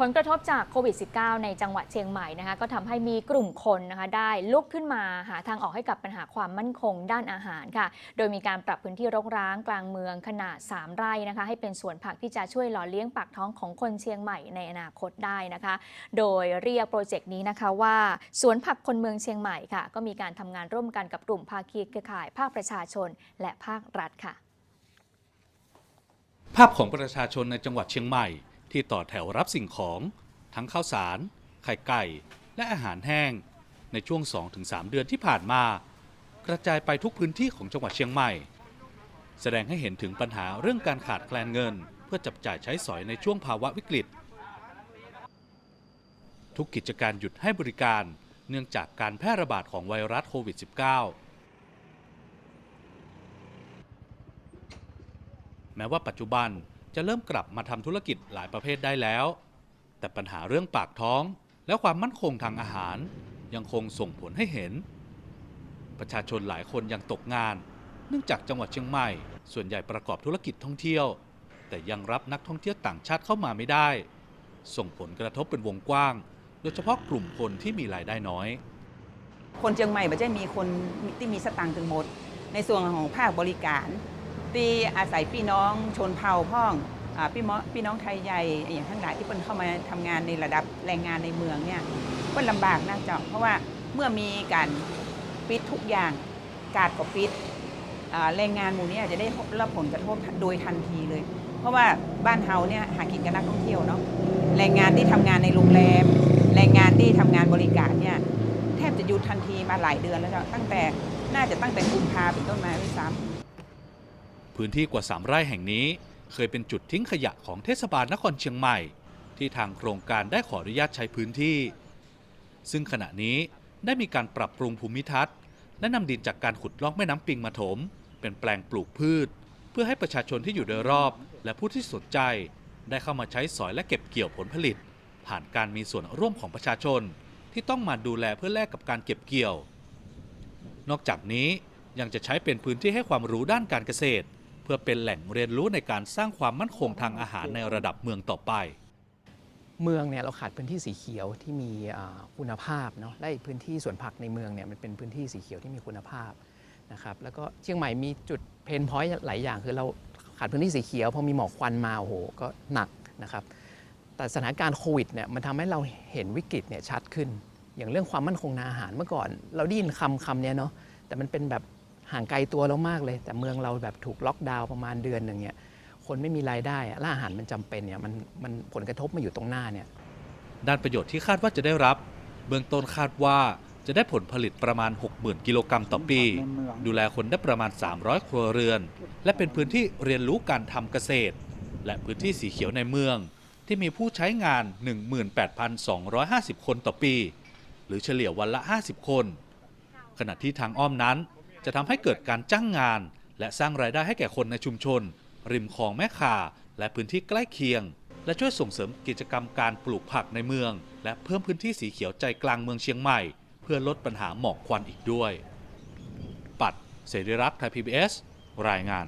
ผลกระทบจากโควิด -19 ในจังหวัดเชียงใหม่นะคะก็ทำให้มีกลุ่มคนนะคะได้ลุกขึ้นมาหาทางออกให้กับปัญหาความมั่นคงด้านอาหารค่ะ โดยมีการปรับพื้นที่รกร้างกลางเมืองขนาด 3 ไร่นะคะให้เป็นสวนผักที่จะช่วยหล่อเลี้ยงปากท้องของคนเชียงใหม่ในอนาคตได้นะคะ โดยเรียกโปรเจกต์นี้นะคะว่าสวนผักคนเมืองเชียงใหม่ค่ะ ก็มีการทำงานร่วมกันกับกลุ่มภาคีเครือข่ายภาคประชาชน และภาครัฐค่ะ ภาพของประชาชนในจังหวัดเชียงใหม่ ที่ต่อแถวรับสิ่งของ ทั้งข้าวสาร ไข่ไก่ และอาหารแห้ง ในช่วง 2-3 เดือนที่ผ่านมา กระจายไปทุกพื้นที่ของจังหวัดเชียงใหม่ แสดงให้เห็นถึงปัญหาเรื่องการขาดแคลนเงิน เพื่อจับจ่ายใช้สอยในช่วงภาวะวิกฤต ทุกกิจการหยุดให้บริการเนื่องจากการแพร่ระบาดของไวรัสโควิด -19 แม้ว่าปัจจุบัน จะเริ่มกลับมาทำธุรกิจหลายประเภทได้แล้ว แต่ปัญหาเรื่องปากท้อง และความมั่นคงทางอาหาร ยังคงส่งผลให้เห็น ประชาชนหลายคนยังตกงาน เนื่องจากจังหวัดเชียงใหม่ ส่วนใหญ่ประกอบธุรกิจท่องเที่ยว แต่ยังรับนักท่องเที่ยวต่างชาติเข้ามาไม่ได้ ส่งผลกระทบเป็นวงกว้าง โดยเฉพาะกลุ่มคนที่มีรายได้น้อย คนเชียงใหม่ไม่ใช่มีคนที่มีสตังค์ถึงหมด ในส่วนของภาคบริการ ที่อาศัยพี่น้องชนเผ่าพ้องอพี่มอพี่น้องไทยใหญ่อย่างทั้งหลายที่เพิ่นเข้ามาทำงานในระดับแรงงานในเมืองเนี่ยเพิ่นลำบากนะเจ้าเพราะว่าเมื่อมีการปิดทุกอย่างกาดก็ปิดแรงงานหมู่นี้จะได้รับผลกระทบโดยทันทีเลย เพราะว่าบ้านเฮาเนี่ยหากินกับนักท่องเที่ยวเนาะแรงงานที่ทำงานในโรงแรม แรงงานที่ทำงานบริการเนี่ยแทบจะหยุดทันทีมาหลายเดือนแล้วจ้ะตั้งแต่น่าจะตั้งแต่กุมภาเป็นต้นมาด้วยซ้ำ พื้นที่กว่า 3 ไร่แห่งนี้ เคยเป็นจุดทิ้งขยะของเทศบาลนครเชียงใหม่ ที่ทางโครงการได้ขออนุญาตใช้พื้นที่ ซึ่งขณะนี้ได้มีการปรับปรุงภูมิทัศน์และนำดินจากการขุดลอกแม่น้ำปิงมาถม เป็นแปลงปลูกพืช เพื่อให้ประชาชนที่อยู่โดยรอบ และผู้ที่สนใจ ได้เข้ามาใช้สอยและเก็บเกี่ยวผลผลิต ผ่านการมีส่วนร่วมของประชาชน ที่ต้องมาดูแลเพื่อแลกกับการเก็บเกี่ยว นอกจากนี้ยังจะใช้เป็นพื้นที่ให้ความรู้ด้านการเกษตร เพื่อเป็นแหล่งเรียนรู้ในการสร้างความมั่นคงทางอาหารในระดับเมืองต่อไป เมืองเนี่ยเราขาดพื้นที่สีเขียวที่มีคุณภาพเนาะและพื้นที่สวนผักในเมืองเนี่ยมันเป็นพื้นที่สีเขียวที่มีคุณภาพนะครับแล้วก็เชียงใหม่มีจุดเพนพอยต์หลายอย่างคือเราขาดพื้นที่สีเขียวพอมีหมอกควันมาโอ้โหก็หนักนะครับแต่สถานการณ์โควิดเนี่ยมันทำให้เราเห็นวิกฤตเนี่ยชัดขึ้น อย่างเรื่องความมั่นคงทางอาหารเมื่อก่อน เราได้ยินคำคำเนี้ยเนาะแต่มันเป็นแบบ ห่างไกลตัวเรามากเลย แต่เมืองเราแบบถูกล็อกดาวน์ประมาณเดือนหนึ่งเนี่ยคนไม่มีรายได้อะและอาหารมันจำเป็นเนี่ยมันมันผลกระทบมาอยู่ตรงหน้าเนี่ยด้านประโยชน์ที่คาดว่าจะได้รับ เบื้องต้นคาดว่าจะได้ผลผลิตประมาณ 60,000 กิโลกรัมต่อปี ดูแลคนได้ประมาณ 300 ครัวเรือน และเป็นพื้นที่เรียนรู้การทำเกษตร และพื้นที่สีเขียวในเมือง ที่มีผู้ใช้งาน 18,250 คนต่อปี หรือเฉลี่ยวันละ 50 คน ขณะที่ทางอ้อมนั้น จะทำให้เกิดการจ้างงาน และสร้างรายได้ให้แก่คนในชุมชน ริมคลองแม่ข่า และพื้นที่ใกล้เคียง และช่วยส่งเสริมกิจกรรมการปลูกผักในเมือง และเพิ่มพื้นที่สีเขียวใจกลางเมืองเชียงใหม่ เพื่อลดปัญหาหมอกควันอีกด้วย ปัดเสรีรักษ์ไทยพีบีรายงาน